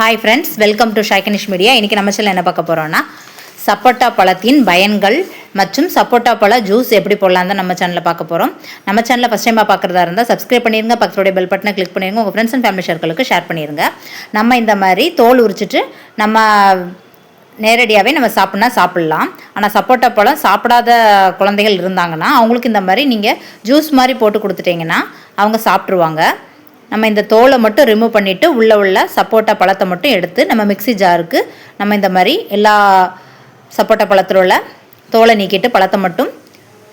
Hi friends welcome to ஷாய்கனிஷ் media இன்றைக்கி நம்ம சேனல் என்ன பார்க்க போகிறோன்னா சப்போட்டா பழத்தின் பயன்கள் மற்றும் சப்போட்டா பழ ஜூஸ் எப்படி போடலாம் தான் நம்ம சேனலில் பார்க்க போகிறோம் நம்ம சேனலில் ஃபஸ்ட் டைமாக பார்க்குறதா இருந்தால் சப்ஸ்கிரைப் பண்ணிடுங்க பக்கத்துடைய பெல் பட்டனை கிளிக் பண்ணிடுங்க உங்கள் ஃப்ரெண்ட்ஸ் அண்ட் ஃபேமிலி சர்க்கிளுக்கு ஷேர் பண்ணிடுங்க நம்ம இந்த மாதிரி தோல் உரிச்சிட்டு நம்ம நேரடியாகவே நம்ம சாப்பிட்னா சாப்பிட்லாம். ஆனால் சப்போட்டா பழம் சாப்பிடாத குழந்தைகள் இருந்தாங்கன்னா அவங்களுக்கு இந்த மாதிரி நீங்கள் ஜூஸ் மாதிரி போட்டு கொடுத்துட்டிங்கன்னா அவங்க சாப்பிட்ருவாங்க நம்ம இந்த தோலை மட்டும் ரிமூவ் பண்ணிவிட்டு உள்ளே உள்ள சப்போட்டா பழத்தை மட்டும் எடுத்து நம்ம மிக்ஸி ஜாருக்கு நம்ம இந்த மாதிரி எல்லா சப்போட்டா பழத்தில் உள்ள தோலை நீக்கிட்டு பழத்தை மட்டும்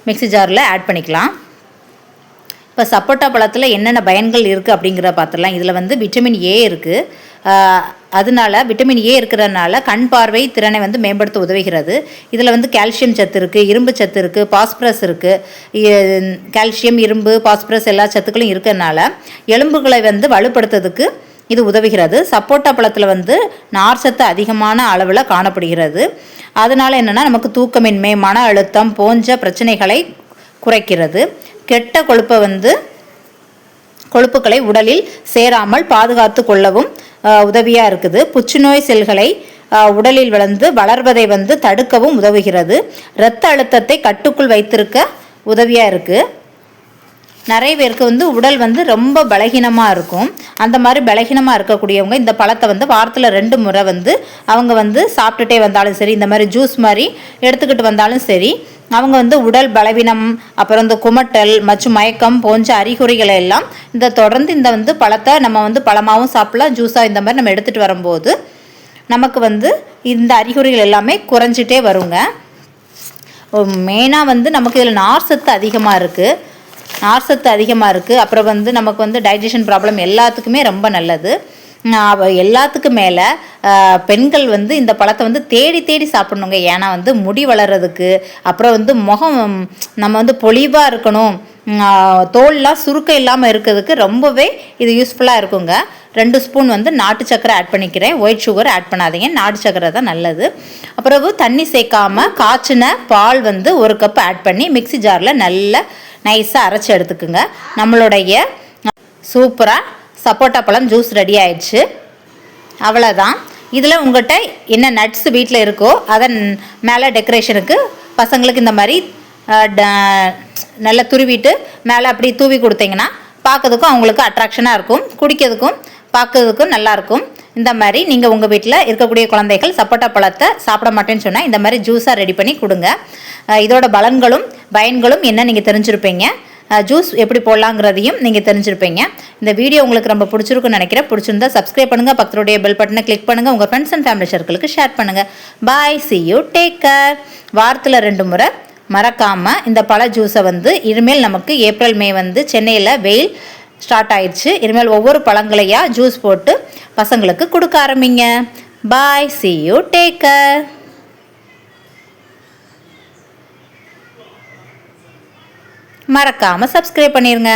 மிக்ஸி ஜாரில் ஆட் பண்ணிக்கலாம். இப்போ சப்போட்டா பழத்தில் என்னென்ன பயன்கள் இருக்குது அப்படிங்கிற பார்த்துடலாம் இதில் வந்து விட்டமின் ஏ இருக்குது அதனால விட்டமின் ஏ இருக்கிறதுனால கண் பார்வை திறனை வந்து மேம்படுத்த உதவுகிறது. இதில் வந்து கால்சியம் சத்து இருக்குது இரும்பு சத்து இருக்குது பாஸ்பரஸ் இருக்குது கால்சியம் இரும்பு பாஸ்பரஸ் எல்லா சத்துக்களும் இருக்கிறதுனால எலும்புகளை வந்து வலுப்படுத்துறதுக்கு இது உதவுகிறது. சப்போட்டா பழத்தில் வந்து நார் சத்து அதிகமான அளவில் காணப்படுகிறது. அதனால் என்னென்னா நமக்கு தூக்கமின்மை மன அழுத்தம் போன்ற பிரச்சனைகளை குறைக்கிறது. கெட்ட கொழுப்பை வந்து கொழுப்புகளை உடலில் சேராமல் பாதுகாத்து கொள்ளவும் உதவியாக இருக்குது. புற்றுநோய் செல்களை உடலில் வளர்ந்து வளர்வதை வந்து தடுக்கவும் உதவுகிறது. இரத்த அழுத்தத்தை கட்டுக்குள் வைத்திருக்க உதவியாக இருக்குது நிறைய பேருக்கு வந்து உடல் வந்து ரொம்ப பலகீனமாக இருக்கும். அந்த மாதிரி பலகீனமாக இருக்கக்கூடியவங்க இந்த பழத்தை வந்து வாரத்தில் ரெண்டு முறை வந்து அவங்க வந்து சாப்பிட்டுட்டே வந்தாலும் சரி இந்த மாதிரி ஜூஸ் மாதிரி எடுத்துக்கிட்டு வந்தாலும் சரி அவங்க வந்து உடல் பலவீனம் அப்புறம் இந்த குமட்டல் மற்றும் மயக்கம் போன்ற அறிகுறிகளை எல்லாம் இந்த தொடர்ந்து இந்த வந்து பழத்தை நம்ம வந்து பழமாகவும் சாப்பிடலாம் ஜூஸாக இந்த மாதிரி நம்ம எடுத்துகிட்டு வரும்போது நமக்கு வந்து இந்த அறிகுறிகள் எல்லாமே குறைஞ்சிட்டே வருங்க. மெயினாக வந்து நமக்கு இதில் நார் சத்து அதிகமாக இருக்குது நார்சத்து அதிகமாக இருக்குது அப்புறம் வந்து நமக்கு வந்து டைஜஷன் ப்ராப்ளம் எல்லாத்துக்குமே ரொம்ப நல்லது. எல்லாத்துக்கும் மேலே பெண்கள் வந்து இந்த பழத்தை வந்து தேடி தேடி சாப்பிட்ணுங்க. ஏன்னா வந்து முடி வளர்கிறதுக்கு அப்புறம் வந்து முகம் நம்ம வந்து பொலிவாக இருக்கணும். தோல்லாம் சுருக்கம் இல்லாமல் இருக்கிறதுக்கு ரொம்பவே இது யூஸ்ஃபுல்லாக இருக்குங்க. ரெண்டு ஸ்பூன் வந்து நாட்டு சக்கரை ஆட் பண்ணிக்கிறேன். ஒயிட் சுகர் ஆட் பண்ணாதீங்க. நாட்டு சக்கரை தான் நல்லது. அப்புறம் தண்ணி சேர்க்காமல் காய்ச்சின பால் வந்து ஒரு கப் ஆட் பண்ணி மிக்சி ஜாரில் நல்ல நைஸாக அரைச்சி எடுத்துக்குங்க. நம்மளுடைய சூப்பராக சப்போட்டா பழம் ஜூஸ் ரெடி ஆயிடுச்சு. அவ்வளோதான் இதில் உங்கள்கிட்ட என்ன நட்ஸ் வீட்டில் இருக்கோ அதை மேலே டெக்கரேஷனுக்கு பசங்களுக்கு இந்த மாதிரி நல்லா துருவிட்டு மேலே அப்படி தூவி கொடுத்தீங்கன்னா பார்க்கறதுக்கும் அவங்களுக்கு அட்ராக்ஷனாக இருக்கும். குடிக்கிறதுக்கும் பார்க்கறதுக்கும் நல்லாயிருக்கும் இந்த மாதிரி நீங்கள் உங்கள் வீட்டில் இருக்கக்கூடிய குழந்தைகள் சப்போட்டா பழத்தை சாப்பிட மாட்டேன்னு சொன்னால் இந்த மாதிரி ஜூஸாக ரெடி பண்ணி கொடுங்க. இதோட பலன்களும் பயன்களும் என்ன நீங்கள் தெரிஞ்சிருப்பீங்க. ஜூஸ் எப்படி போடலாங்கிறதையும் நீங்கள் தெரிஞ்சிருப்பீங்க. இந்த வீடியோ உங்களுக்கு ரொம்ப பிடிச்சிருக்குன்னு நினைக்கிறேன். பிடிச்சிருந்தா சப்ஸ்கிரைப் பண்ணுங்கள் பக்கத்துடைய பெல் பட்டனை கிளிக் பண்ணுங்கள் உங்கள் ஃப்ரெண்ட்ஸ் அண்ட் ஃபேமிலி சர்க்கிளுக்கு ஷேர் பண்ணுங்கள் bye see you take care வாரத்தில் ரெண்டு முறை மறக்காமல் இந்த பழ ஜூஸை வந்து இனிமேல் நமக்கு ஏப்ரல் மே வந்து சென்னையில் வெயில் ஸ்டார்ட் ஆயிடுச்சு. இனிமேல் ஒவ்வொரு பழங்களையாக ஜூஸ் போட்டு பசங்களுக்கு கொடுக்க ஆரம்பிங்க. Bye see you take care மறக்காமல் சப்ஸ்கிரைப் பண்ணிடுங்க